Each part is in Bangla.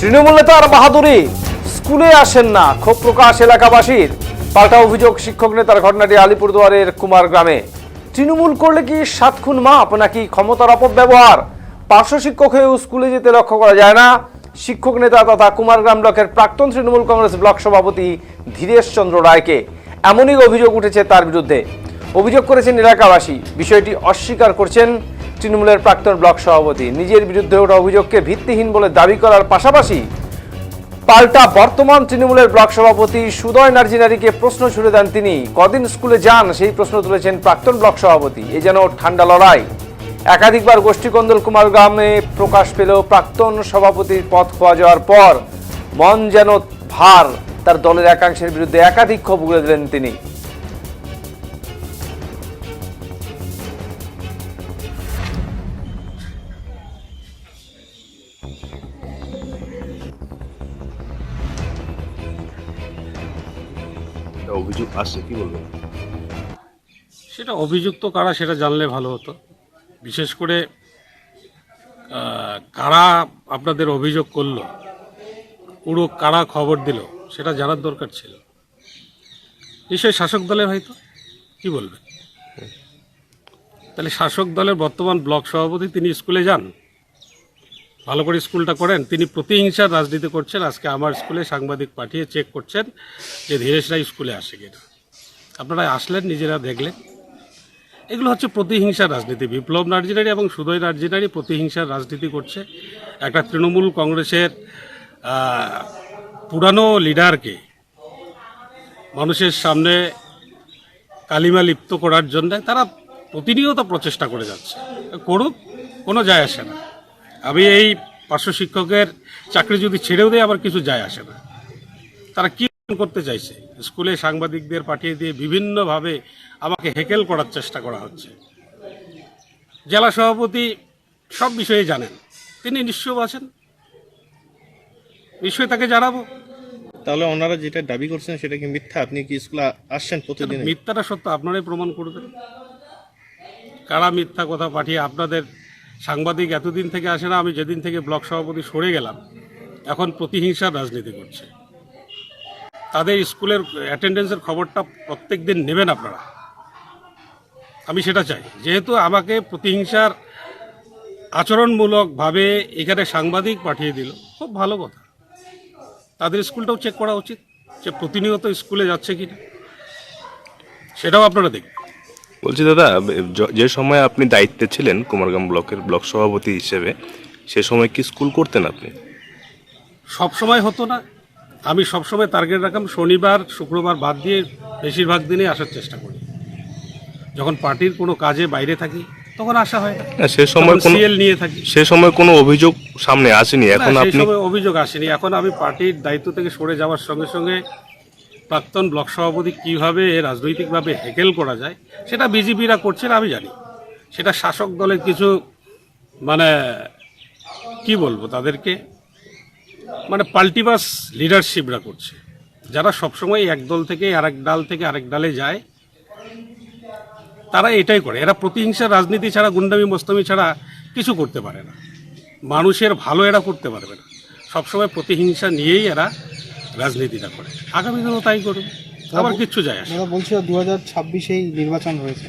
তৃণমূল নেতার বাহাদুরি স্কুলে আসেন না, ক্ষোভ প্রকাশ এলাকাবাসীর। পাল্টা অভিযোগ শিক্ষক নেতার ঘটনাটি আলিপুরদুয়ারের কুমার গ্রামে। তৃণমূল করলে কি সাত খুন মাপ নাকি ক্ষমতার অপব্যবহার? পার্শ্ব শিক্ষক হয়েও স্কুলে যেতে লক্ষ্য করা যায় না। শিক্ষক নেতা তথা কুমারগ্রাম ব্লকের প্রাক্তন তৃণমূল কংগ্রেস ব্লক সভাপতি ধীরেশ চন্দ্র রায়কে এমনই অভিযোগ উঠেছে তার বিরুদ্ধে। অভিযোগ করেছেন এলাকাবাসী। বিষয়টি অস্বীকার করছেন তৃণমূলের প্রাক্তন ব্লক সভাপতি। নিজের বিরুদ্ধে ওঠা অভিযোগকে ভিত্তিহীন বলে দাবি করার পাশাপাশি পাল্টা বর্তমান তৃণমূলের ব্লক সভাপতি সুদয় নার্জিনারিকে প্রশ্ন ছুড়ে দেন তিনি। কদিন স্কুলে যান, সেই প্রশ্ন তুলেছেন প্রাক্তন ব্লক সভাপতি। এ যেন ঠান্ডা লড়াই। একাধিকবার গোষ্ঠীকন্দল কুমার গ্রামে প্রকাশ পেল প্রাক্তন সভাপতির পদ খোয়া যাওয়ার পর মন যেন ভার তার দলের একাংশের বিরুদ্ধে একাধিক ক্ষোভ উগড়ে দিলেন তিনি। অভিযোগ আসছে কি বলবেন? সেটা অভিযুক্ত কারা সেটা জানলে ভালো হতো। বিশেষ করে কারা আপনাদের অভিযোগ করল, পুরো কারা খবর দিল, সেটা জানার দরকার ছিল। নিশ্চয়ই শাসক দলের হয়তো, কি বলবেন তাহলে শাসক দলের বর্তমান ব্লক সভাপতি তিনি স্কুলে যান, ভালো করে স্কুলটা করেন, তিনি প্রতিহিংসার রাজনীতি করছেন, আজকে আমার স্কুলে সাংবাদিক পাঠিয়ে চেক করছেন যে ধীরেশ রায় স্কুলে আসে কিনা। আপনারা আসলেন, নিজেরা দেখলেন। এগুলো হচ্ছে প্রতিহিংসার রাজনীতি। বিপ্লব নার্জিনারি এবং সুদয় নার্জিনারি প্রতিহিংসার রাজনীতি করছে। একটা তৃণমূল কংগ্রেসের পুরানো লিডারকে মানুষের সামনে কালিমা লিপ্ত করার জন্য তারা প্রতিনিয়ত প্রচেষ্টা করে যাচ্ছে। করুক, কোনো যায় আসে না। আমি এই পার্শ্ব শিক্ষকের চাকরি যদি ছেড়েও দেয় আবার কিছু যায় আসে না। তারা কি করতে চাইছে স্কুলে সাংবাদিকদের পাঠিয়ে দিয়ে বিভিন্নভাবে আমাকে হেকেল করার চেষ্টা করা হচ্ছে। জেলা সভাপতি সব বিষয়ে জানেন তিনি নিশ্চয় আছেন। নিশ্চয়ই তাকে জানাব। তাহলে ওনারা যেটা দাবি করছেন সেটা কি মিথ্যা? আপনি কি স্কুলে আসছেন প্রতিদিন? মিথ্যাটা সত্য আপনারাই প্রমাণ করবেন কারা মিথ্যা কথা পাঠিয়ে আপনাদের সাংবাদিক এতদিন থেকে আসে না আমি যেদিন থেকে ব্লক সভাপতি সরে গেলাম এখন প্রতিহিংসার রাজনীতি করছে। তাদের স্কুলের অ্যাটেন্ডেন্সের খবরটা প্রত্যেক দিন নেবেন আপনারা। আমি সেটা চাই। যেহেতু আমাকে প্রতিহিংসার আচরণমূলকভাবে এখানে সাংবাদিক পাঠিয়ে দিল খুব ভালো কথা। তাদের স্কুলটাও চেক করা উচিত যে প্রতিনিয়ত স্কুলে যাচ্ছে কিনা। সেটাও আপনারা দেখবেন। বলছি দাদা যে সময় আপনি দায়িত্বে ছিলেন কুমারগ্রাম ব্লকের ব্লক সভাপতি হিসেবে সে সময় কি স্কুল করতেন আপনি? সব সময় হতো না। আমি সব সময় টার্গেট রাখলাম শনিবার শুক্রবার বাদ দিয়ে বেশিরভাগ দিনে আসার চেষ্টা করি। যখন পার্টির কোনো কাজে বাইরে থাকি তখন আসা হয় সে সময় কোনো সিএল নিয়ে থাকি। সে সময় কোনো অভিযোগ সামনে আসেনি। এখন আপনি সময় অভিযোগ আসেনি। এখন আমি পার্টির দায়িত্ব থেকে সরে যাওয়ার সঙ্গে সঙ্গে প্রাক্তন ব্লক সভাপতি কীভাবে রাজনৈতিকভাবে হেকেল করা যায় সেটা বিজেপিরা করছে না আমি জানি। সেটা শাসক দলের কিছু মানে কি বলব তাদেরকে? মানে পাল্টিবাস লিডারশিপরা করছে। যারা সবসময় এক দল থেকে আরেক ডাল থেকে আরেক ডালে যায়, তারা এটাই করে। এরা প্রতিহিংসার রাজনীতি ছাড়া, গুন্ডামি, মোস্তামি ছাড়া কিছু করতে পারে না। মানুষের ভালো এরা করতে পারবে না। সবসময় প্রতিহিংসা নিয়েই এরা রাজনীতিটা করে। আগামী দিনও তাই করবে। আবার কিচ্ছু যায় আসে বলছি দু হাজার ছাব্বিশেই নির্বাচন হয়েছে।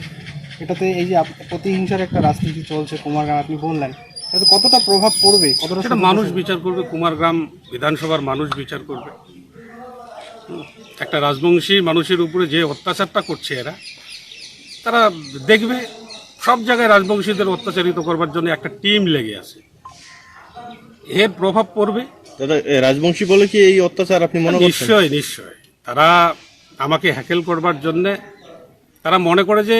এটাতে এই যে প্রতিহিংসার একটা রাজনীতি চলছে কুমারগ্রাম আপনি বললেন। এতে কতটা প্রভাব পড়বে? কতটা সেটা মানুষ বিচার করবে কুমারগ্রাম বিধানসভার মানুষ বিচার করবে। একটা রাজবংশী মানুষের উপরে যে অত্যাচারটা করছে এরা তারা দেখবে সব জায়গায় রাজবংশীদের অত্যাচারিত করবার জন্য একটা টিম লেগে আছে। এর প্রভাব পড়বে। দাদা রাজবংশী বলে কি এই অত্যাচার আপনি মনে করছেন? নিশ্চয় নিশ্চয় তারা আমাকে হ্যাকেল করবার জন্যে তারা মনে করে যে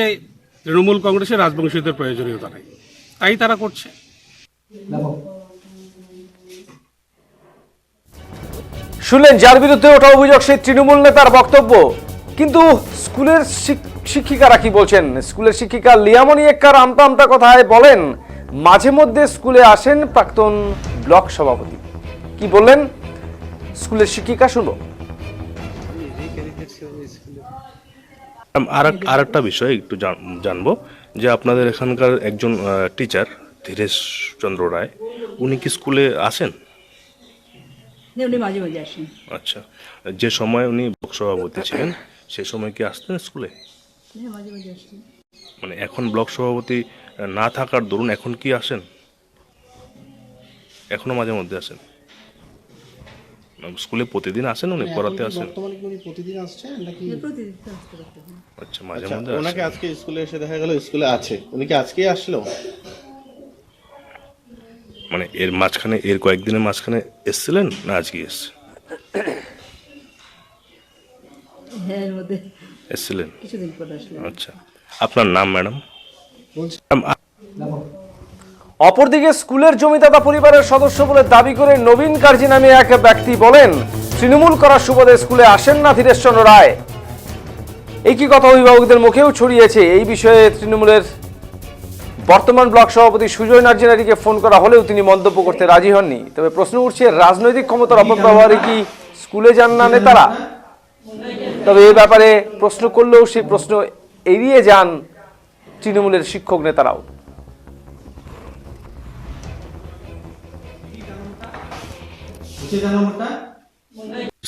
তৃণমূল কংগ্রেসের রাজবংশীদের প্রয়োজনীয়তা নেই। তাই তারা করছে। শুনলেন, যার বিরুদ্ধে ওঠা অভিযোগ সেই তৃণমূল নেতার বক্তব্য। কিন্তু স্কুলের শিক্ষিকারা কি বলছেন? স্কুলের শিক্ষিকা লিয়ামণি এক্কার আমতা আমতা কথায় বলেন, মাঝে মধ্যে স্কুলে আসেন প্রাক্তন ব্লক সভাপতি। কি বললেন? স্কুলের শিক্ষিকা, শুনব। আর একটা বিষয় একটু জানব, যে আপনাদের এখানকার একজন টিচার ধীরেশ চন্দ্র রায় উনি কি স্কুলে আসেন উনি মাঝে মাঝে আসেন। আচ্ছা যে সময় উনি ব্লক সভাপতি ছিলেন সে সময় কি আসতেন স্কুলে? হ্যাঁ মাঝে মাঝে আসেন মানে এখন ব্লক সভাপতি না থাকার দরুন এখন কি আসেন? এখনও মাঝে মধ্যে আসেন। স্কুলে প্রতিদিন আসেন উনি? পড়াতে আসেন? বর্তমানে কি উনি প্রতিদিন আসছেন নাকি? প্রতিদিন আসতে করতে হয়। আচ্ছা মাঝে আচ্ছা, মধ্যে ওনাকে আজকে স্কুলে এসে দেখা গেল স্কুলে আছে। উনি কি আজকেই আসলো? মানে এর মাঝখানে এর কয়েকদিনের মাঝখানে এসছিলেন না আজকে এসছে হ্যাঁ এসছিলেন? কিছুদিন পর আসলাম। আচ্ছা। আপনার নাম ম্যাডাম? বলছি। অপরদিকে স্কুলের জমিদাতা পরিবারের সদস্য বলে দাবি করে নবীন কার্জি নামে এক ব্যক্তি বলেন তৃণমূল করার সুবাদে স্কুলে আসেন না ধীরেশচন্দ্র রায়। একই কথা অভিভাবকদের মুখেও ছড়িয়েছে। এই বিষয়ে তৃণমূলের বর্তমান ব্লক সভাপতি সুজয় নার্জিনারিকে ফোন করা হলেও তিনি মন্তব্য করতে রাজি হননি। তবে প্রশ্ন উঠছে, রাজনৈতিক ক্ষমতার অপব্যবহারে কি স্কুলে যান না নেতারা? তবে এ ব্যাপারে প্রশ্ন করলেও সেই প্রশ্ন এড়িয়ে যান তৃণমূলের শিক্ষক নেতারাও।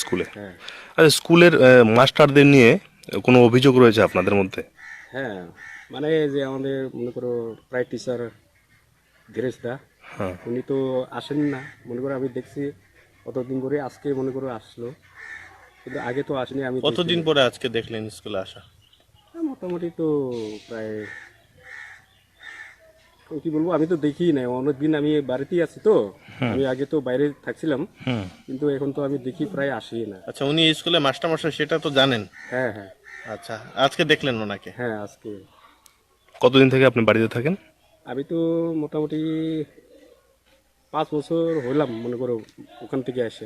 স্কুলে? আচ্ছা স্কুলের মাস্টারদের নিয়ে কোনো অভিযোগ রয়েছে আপনাদের মধ্যে? হ্যাঁ মানে যে আমাদের মনে করো প্রায় টিচার ধীরেশ দা হ্যাঁ। উনি তো আসেন না। মনে করো আমি দেখছি কতদিন করে আজকে মনে করো আসলো। কিন্তু আগে তো আসেনি আমি কতদিন পরে আজকে দেখলেন স্কুলে আসা। মোটামুটি তো প্রায় কি বলব আমি তো দেখি নাই। অনেকদিন আমি বাড়িতেই আছি তো। আমি আগে তো বাইরে থাকছিলাম। কিন্তু এখন তো আমি দেখি প্রায় আসি না। আচ্ছা উনি স্কুলে মাস্টার মশাই সেটা তো জানেন। হ্যাঁ হ্যাঁ। আচ্ছা আজকে দেখলেন ওনাকে? হ্যাঁ আজকে। কতদিন থেকে আপনি বাড়িতে থাকেন? আমি তো মোটামুটি পাঁচ বছর হইলাম মনে করো ওখান থেকে আসে।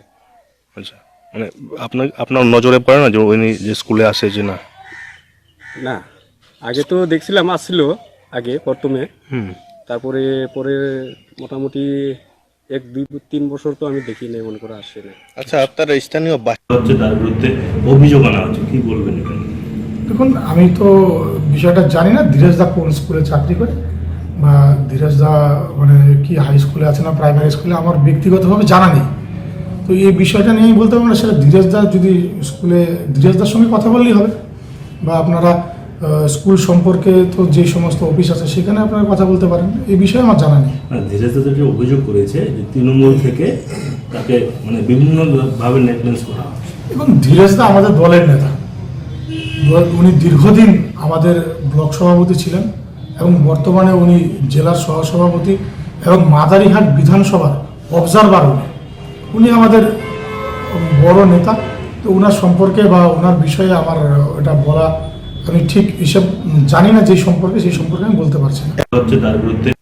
আচ্ছা মানে আপনার আপনার নজরে পড়ে না যে উনি যে স্কুলে আসে যে না? না আগে তো দেখছিলাম আসছিল আগে প্রথমে। হুম। তারপরে পরে মোটামুটি এক দুই তিন বছর তো আমি দেখি নাই মনে করো আসে না আচ্ছা আপনার স্থানীয় বা- হচ্ছে তার বিরুদ্ধে অভিযোগ আনা হচ্ছে কি বলবেন এখানে? দেখুন আমি তো বিষয়টা জানি না দা কোন স্কুলে চাকরি করে বা দা মানে কি হাই স্কুলে আছে না প্রাইমারি স্কুলে আমার ব্যক্তিগতভাবে জানা নেই। তো এই বিষয়টা নিয়ে আমি বলতে পারব না সেটা দা যদি স্কুলে দার সঙ্গে কথা বললেই হবে বা আপনারা স্কুল সম্পর্কে তো যে সমস্ত অফিস আছে সেখানে আপনারা কথা বলতে পারেন এই বিষয়ে আমার জানা নেই। না ধীরে ধীরে যে অভিযোগ করেছে যে তৃণমূল থেকে তাকে মানে বিভিন্নভাবে করা হয়। এবং ধীরেশ দা আমাদের দলের নেতা। উনি দীর্ঘদিন আমাদের ব্লক সভাপতি ছিলেন এবং বর্তমানে উনি জেলার সহসভাপতি এবং মাদারিহাট বিধানসভার অবজারভার উনি। উনি আমাদের বড় নেতা, তো ওনার সম্পর্কে বা ওনার বিষয়ে আমার এটা বলা আমি ঠিক হিসেব জানি না যে সম্পর্কে, সেই সম্পর্কে আমি বলতে পারছি না। হচ্ছে তার বিরুদ্ধে